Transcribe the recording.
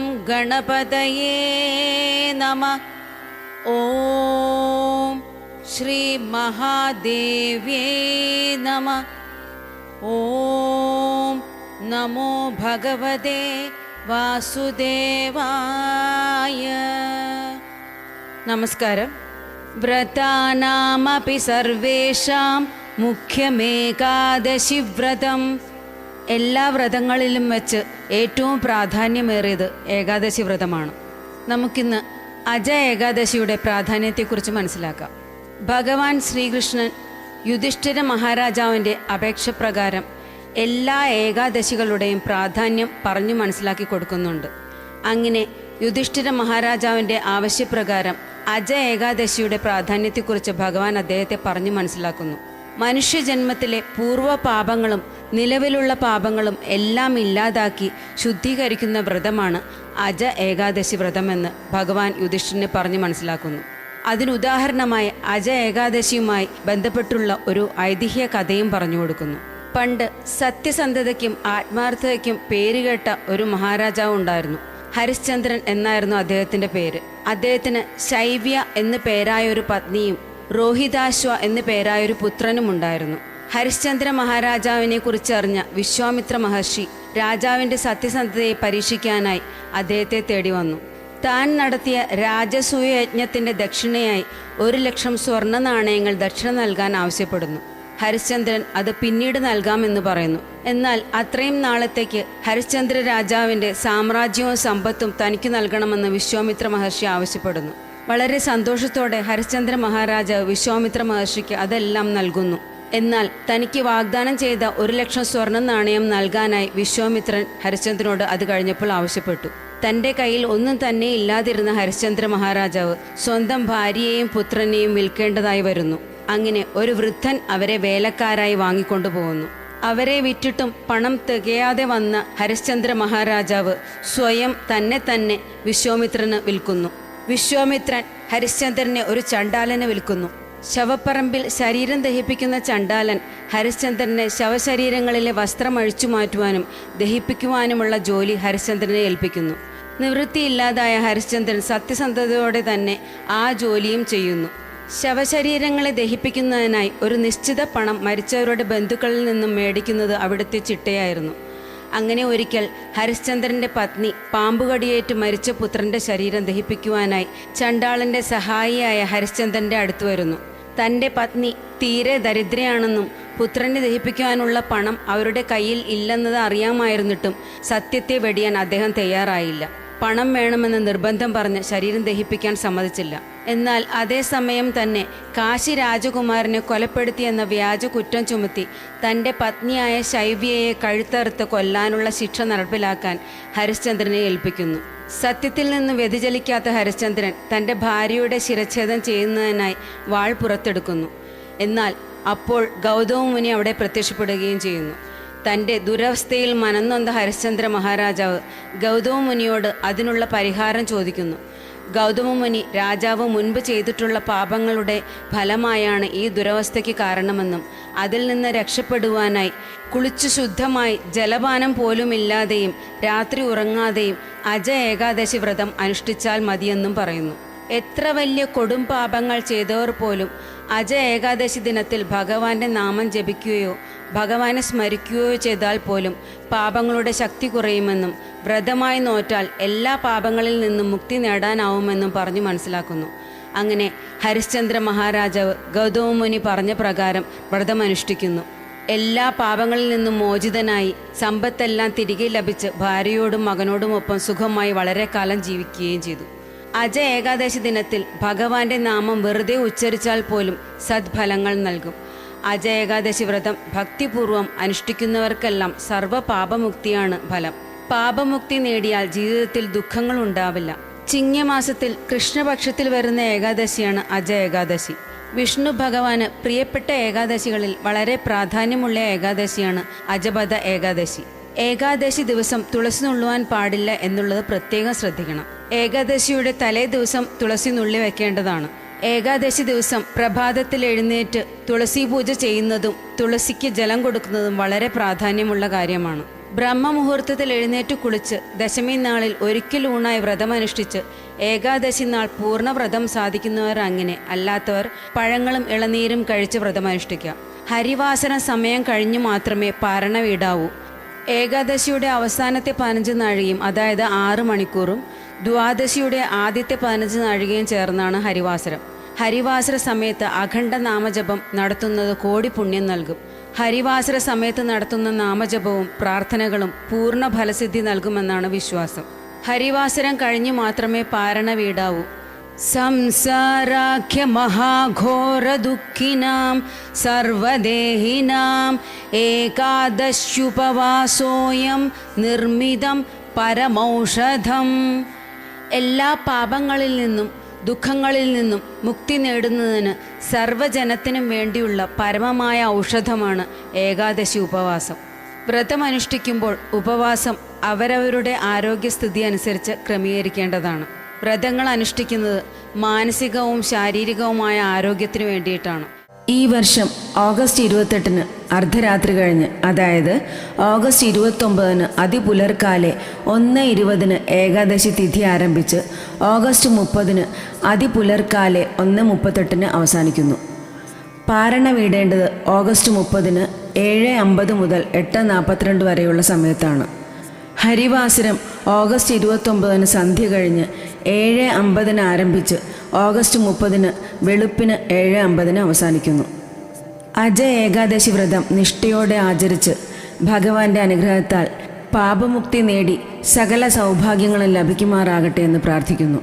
गणपतये नमः। ॐ नमो। भगवते वासुदेवाय। नमस्कार। व्रतानामपि सर्वेषां मुख्यमेकादशिव्रतं എല്ലാ വ്രതങ്ങളിലും വെച്ച് ഏറ്റവും പ്രാധാന്യമേറിയത് ഏകാദശി വ്രതമാണ്. നമുക്കിന്ന് അജ ഏകാദശിയുടെ പ്രാധാന്യത്തെക്കുറിച്ച് മനസ്സിലാക്കാം. ഭഗവാൻ ശ്രീകൃഷ്ണൻ യുധിഷ്ഠിര മഹാരാജാവിന്റെ അപേക്ഷ പ്രകാരം എല്ലാ ഏകാദശികളുടെയും പ്രാധാന്യം പറഞ്ഞു മനസ്സിലാക്കി കൊടുക്കുന്നുണ്ട്. അങ്ങനെ യുധിഷ്ഠിര മഹാരാജാവിന്റെ ആവശ്യപ്രകാരം അജ ഏകാദശിയുടെ പ്രാധാന്യത്തെക്കുറിച്ച് ഭഗവാൻ അദ്ദേഹത്തെ പറഞ്ഞു മനസ്സിലാക്കുന്നു. മനുഷ്യജന്മത്തിലെ പൂർവ പാപങ്ങളും നിലവിലുള്ള പാപങ്ങളും എല്ലാം ഇല്ലാതാക്കി ശുദ്ധീകരിക്കുന്ന വ്രതമാണ് അജ ഏകാദശി വ്രതമെന്ന് ഭഗവാൻ യുധിഷ്ഠിരനെ പറഞ്ഞു മനസ്സിലാക്കുന്നു. അതിനുദാഹരണമായി അജ ഏകാദശിയുമായി ബന്ധപ്പെട്ടുള്ള ഒരു ഐതിഹ്യ കഥയും പറഞ്ഞു കൊടുക്കുന്നു. പണ്ട് സത്യസന്ധതയ്ക്കും ആത്മാർത്ഥതയ്ക്കും പേരുകേട്ട ഒരു മഹാരാജാവ് ഉണ്ടായിരുന്നു. ഹരിശ്ചന്ദ്രൻ എന്നായിരുന്നു അദ്ദേഹത്തിന്റെ പേര്. അദ്ദേഹത്തിന് ശൈവ്യ എന്ന് പേരായ ഒരു പത്നിയും രോഹിതാശ്വ എന്ന് പേരായൊരു പുത്രനും ഉണ്ടായിരുന്നു ഹരിശ്ചന്ദ്ര മഹാരാജാവിനെ കുറിച്ചറിഞ്ഞ വിശ്വാമിത്ര മഹർഷി രാജാവിന്റെ സത്യസന്ധതയെ പരീക്ഷിക്കാനായി അദ്ദേഹത്തെ തേടി വന്നു. താൻ നടത്തിയ രാജസൂയ യജ്ഞത്തിന്റെ ദക്ഷിണയായി ഒരു ലക്ഷം സ്വർണ നാണയങ്ങൾ ദക്ഷിണ നൽകാൻ ആവശ്യപ്പെടുന്നു. ഹരിശ്ചന്ദ്രൻ അത് പിന്നീട് നൽകാമെന്ന് പറയുന്നു. എന്നാൽ അത്രയും നാളത്തേക്ക് ഹരിശ്ചന്ദ്ര രാജാവിന്റെ സാമ്രാജ്യവും സമ്പത്തും തനിക്ക് നൽകണമെന്ന് വിശ്വാമിത്ര മഹർഷി ആവശ്യപ്പെടുന്നു. വളരെ സന്തോഷത്തോടെ ഹരിശ്ചന്ദ്ര മഹാരാജാവ് വിശ്വാമിത്ര മഹർഷിക്ക് അതെല്ലാം നൽകുന്നു. എന്നാൽ തനിക്ക് വാഗ്ദാനം ചെയ്ത ഒരു ലക്ഷം സ്വർണ നാണയം നൽകാനായി വിശ്വാമിത്രൻ ഹരിശ്ചന്ദ്രനോട് അത് കഴിഞ്ഞപ്പോൾ ആവശ്യപ്പെട്ടു. തന്റെ കയ്യിൽ ഒന്നും തന്നെ ഇല്ലാതിരുന്ന ഹരിശ്ചന്ദ്ര മഹാരാജാവ് സ്വന്തം ഭാര്യയെയും പുത്രനെയും വിൽക്കേണ്ടതായി വരുന്നു. അങ്ങനെ ഒരു വൃദ്ധൻ അവരെ വേലക്കാരായി വാങ്ങിക്കൊണ്ടുപോകുന്നു അവരെ വിറ്റിട്ടും പണം തികയാതെ വന്ന ഹരിശ്ചന്ദ്ര മഹാരാജാവ് സ്വയം തന്നെ തന്നെ വിശ്വാമിത്രന് വിൽക്കുന്നു. വിശ്വാമിത്രൻ ഹരിശ്ചന്ദ്രനെ ഒരു ചണ്ടാലന് വിൽക്കുന്നു. ശവപ്പറമ്പിൽ ശരീരം ദഹിപ്പിക്കുന്ന ചണ്ടാലൻ ഹരിശ്ചന്ദ്രനെ ശവശരീരങ്ങളിലെ വസ്ത്രം അഴിച്ചു മാറ്റുവാനും ദഹിപ്പിക്കുവാനുമുള്ള ജോലി ഹരിശ്ചന്ദ്രനെ ഏൽപ്പിക്കുന്നു. നിവൃത്തിയില്ലാതായ ഹരിശ്ചന്ദ്രൻ സത്യസന്ധതയോടെ തന്നെ ആ ജോലിയും ചെയ്യുന്നു. ശവശരീരങ്ങളെ ദഹിപ്പിക്കുന്നതിനായി ഒരു നിശ്ചിത പണം മരിച്ചവരുടെ ബന്ധുക്കളിൽ നിന്നും മേടിക്കുന്നത് അവിടുത്തെ ചിട്ടയായിരുന്നു. അങ്ങനെ ഒരിക്കൽ ഹരിശ്ചന്ദ്രന്റെ പത്നി പാമ്പുകടിയേറ്റ് മരിച്ച പുത്രന്റെ ശരീരം ദഹിപ്പിക്കുവാനായി ചണ്ടാളന്റെ സഹായിയായ ഹരിശ്ചന്ദ്രന്റെ അടുത്ത് വരുന്നു. തന്റെ പത്നി തീരെ ദരിദ്രയാണെന്നും പുത്രനെ ദഹിപ്പിക്കുവാനുള്ള പണം അവരുടെ കയ്യിൽ ഇല്ലെന്നത് അറിയാമായിരുന്നിട്ടും സത്യത്തെ വെടിയാൻ അദ്ദേഹം തയ്യാറായില്ല. പണം വേണമെന്ന് നിർബന്ധം പറഞ്ഞ് ശരീരം ദഹിപ്പിക്കാൻ സമ്മതിച്ചില്ല. എന്നാൽ അതേസമയം തന്നെ കാശി രാജകുമാരനെ കൊലപ്പെടുത്തിയെന്ന വ്യാജ കുറ്റം ചുമത്തി തന്റെ പത്നിയായ ശൈവ്യയെ കഴുത്തറുത്ത് കൊല്ലാനുള്ള ശിക്ഷ നടപ്പിലാക്കാൻ ഹരിശ്ചന്ദ്രനെ ഏൽപ്പിക്കുന്നു. സത്യത്തിൽ നിന്ന് വ്യതിചലിക്കാത്ത ഹരിശ്ചന്ദ്രൻ തന്റെ ഭാര്യയുടെ ശിരച്ഛേദം ചെയ്യുന്നതിനായി വാൾ പുറത്തെടുക്കുന്നു. എന്നാൽ അപ്പോൾ ഗൗതമ മുനി അവിടെ പ്രത്യക്ഷപ്പെടുകയും ചെയ്യുന്നു. തന്റെ ദുരവസ്ഥയിൽ മനന്നൊന്ത ഹരിശ്ചന്ദ്ര മഹാരാജാവ് ഗൗതമ മുനിയോട് അതിനുള്ള പരിഹാരം ചോദിക്കുന്നു. ഗൗതമ മുനി രാജാവ് മുൻപ് ചെയ്തിട്ടുള്ള പാപങ്ങളുടെ ഫലമായാണ് ഈ ദുരവസ്ഥയ്ക്ക് കാരണമെന്നും അതിൽ നിന്ന് രക്ഷപ്പെടുവാനായി കുളിച്ചു ശുദ്ധമായി ജലപാനം പോലുമില്ലാതെയും രാത്രി ഉറങ്ങാതെയും അജ ഏകാദശി വ്രതം അനുഷ്ഠിച്ചാൽ മതിയെന്നും പറയുന്നു. എത്ര വലിയ കൊടും പാപങ്ങൾ ചെയ്തവർ പോലും അജ ഏകാദശി ദിനത്തിൽ ഭഗവാന്റെ നാമം ജപിക്കുകയോ ഭഗവാനെ സ്മരിക്കുകയോ ചെയ്താൽ പോലും പാപങ്ങളുടെ ശക്തി കുറയുമെന്നും വ്രതമായി നോറ്റാൽ എല്ലാ പാപങ്ങളിൽ നിന്നും മുക്തി നേടാനാവുമെന്നും പറഞ്ഞു മനസ്സിലാക്കുന്നു. അങ്ങനെ ഹരിശ്ചന്ദ്ര മഹാരാജാവ് ഗൗതമ മുനി പറഞ്ഞ പ്രകാരം വ്രതമനുഷ്ഠിക്കുന്നു എല്ലാ പാപങ്ങളിൽ നിന്നും മോചിതനായി സമ്പത്തെല്ലാം തിരികെ ലഭിച്ച് ഭാര്യയോടും മകനോടുമൊപ്പം സുഖമായി വളരെ കാലം ജീവിക്കുകയും ചെയ്തു. അജ ഏകാദശി ദിനത്തിൽ ഭഗവാന്റെ നാമം വെറുതെ ഉച്ചരിച്ചാൽ പോലും സദ്ഫലങ്ങൾ നൽകും. അജ ഏകാദശി വ്രതം ഭക്തിപൂർവം അനുഷ്ഠിക്കുന്നവർക്കെല്ലാം സർവ പാപമുക്തിയാണ് ഫലം. പാപമുക്തി നേടിയാൽ ജീവിതത്തിൽ ദുഃഖങ്ങൾ ഉണ്ടാവില്ല. ചിങ്ങമാസത്തിൽ കൃഷ്ണപക്ഷത്തിൽ വരുന്ന ഏകാദശിയാണ് അജ ഏകാദശി. വിഷ്ണു ഭഗവാന് പ്രിയപ്പെട്ട ഏകാദശികളിൽ വളരെ പ്രാധാന്യമുള്ള ഏകാദശിയാണ് അജപദ ഏകാദശി. ഏകാദശി ദിവസം തുളസി നുള്ളുവാൻ പാടില്ല എന്നുള്ളത് പ്രത്യേകം ശ്രദ്ധിക്കണം. ഏകാദശിയുടെ തലേ ദിവസം തുളസി നുള്ളി വെക്കേണ്ടതാണ്. ഏകാദശി ദിവസം പ്രഭാതത്തിൽ എഴുന്നേറ്റ് തുളസി പൂജ ചെയ്യുന്നതും തുളസിക്ക് ജലം കൊടുക്കുന്നതും വളരെ പ്രാധാന്യമുള്ള കാര്യമാണ്. ബ്രഹ്മമുഹൂർത്തത്തിൽ എഴുന്നേറ്റ് കുളിച്ച് ദശമി നാളിൽ ഒരിക്കൽ ഊണായി വ്രതമനുഷ്ഠിച്ച് ഏകാദശി നാൾ പൂർണ വ്രതം സാധിക്കുന്നവർ അങ്ങനെ അല്ലാത്തവർ പഴങ്ങളും ഇളനീരും കഴിച്ച് വ്രതമനുഷ്ഠിക്കാം ഹരിവാസന സമയം കഴിഞ്ഞു മാത്രമേ പാരണ വീടാവൂ. ഏകാദശിയുടെ അവസാനത്തെ പതിനഞ്ച് നാഴികയും അതായത് ആറ് മണിക്കൂറും ദ്വാദശിയുടെ ആദ്യത്തെ പതിനഞ്ച് നാഴികയും ചേർന്നാണ് ഹരിവാസരം. ഹരിവാസര സമയത്ത് അഖണ്ഡ നാമജപം നടത്തുന്നത് കോടി പുണ്യം നൽകും. ഹരിവാസര സമയത്ത് നടത്തുന്ന നാമജപവും പ്രാർത്ഥനകളും പൂർണ ഫലസിദ്ധി നൽകുമെന്നാണ് വിശ്വാസം. ഹരിവാസരം കഴിഞ്ഞു മാത്രമേ പാരണ വീടാവൂ. സംസാരാഖ്യ മഹാഘോര ദുഃഖിനാം സർവദേഹിനാം ഏകാദശ്യുപവാസോയം നിർമ്മിതം പരമൗഷധം. എല്ലാ പാപങ്ങളിൽ നിന്നും ദുഃഖങ്ങളിൽ നിന്നും മുക്തി നേടുന്നതിന് സർവജനത്തിനും വേണ്ടിയുള്ള പരമമായ ഔഷധമാണ് ഏകാദശി ഉപവാസം. വ്രതമനുഷ്ഠിക്കുമ്പോൾ ഉപവാസം അവരവരുടെ ആരോഗ്യസ്ഥിതി അനുസരിച്ച് ക്രമീകരിക്കേണ്ടതാണ്. വ്രതങ്ങൾ അനുഷ്ഠിക്കുന്നത് മാനസികവും ശാരീരികവുമായ ആരോഗ്യത്തിന് വേണ്ടിയിട്ടാണ്. ഈ വർഷം ഓഗസ്റ്റ് ഇരുപത്തെട്ടിന് അർദ്ധരാത്രി കഴിഞ്ഞ് അതായത് ഓഗസ്റ്റ് ഇരുപത്തൊമ്പതിന് അതിപുലർക്കാലെ ഒന്ന് ഇരുപതിന് ഏകാദശി തിഥി ആരംഭിച്ച് ഓഗസ്റ്റ് മുപ്പതിന് അതിപുലർക്കാലെ ഒന്ന് മുപ്പത്തെട്ടിന് അവസാനിക്കുന്നു. പാരണ വീടേണ്ടത് ഓഗസ്റ്റ് മുപ്പതിന് ഏഴ് അമ്പത് മുതൽ എട്ട് നാൽപ്പത്തിരണ്ട് വരെയുള്ള സമയത്താണ്. ഹരിവാസരം ഓഗസ്റ്റ് ഇരുപത്തൊമ്പതിന് സന്ധ്യ കഴിഞ്ഞ് ഏഴ് അമ്പതിന് ആരംഭിച്ച് ഓഗസ്റ്റ് മുപ്പതിന് വെളുപ്പിന് ഏഴ് അമ്പതിന് അവസാനിക്കുന്നു. അജ ഏകാദശി വ്രതം നിഷ്ഠയോടെ ആചരിച്ച് ഭഗവാന്റെ അനുഗ്രഹത്താൽ പാപമുക്തി നേടി സകല സൗഭാഗ്യങ്ങളും ലഭിക്കുമാറാകട്ടെ എന്ന് പ്രാർത്ഥിക്കുന്നു.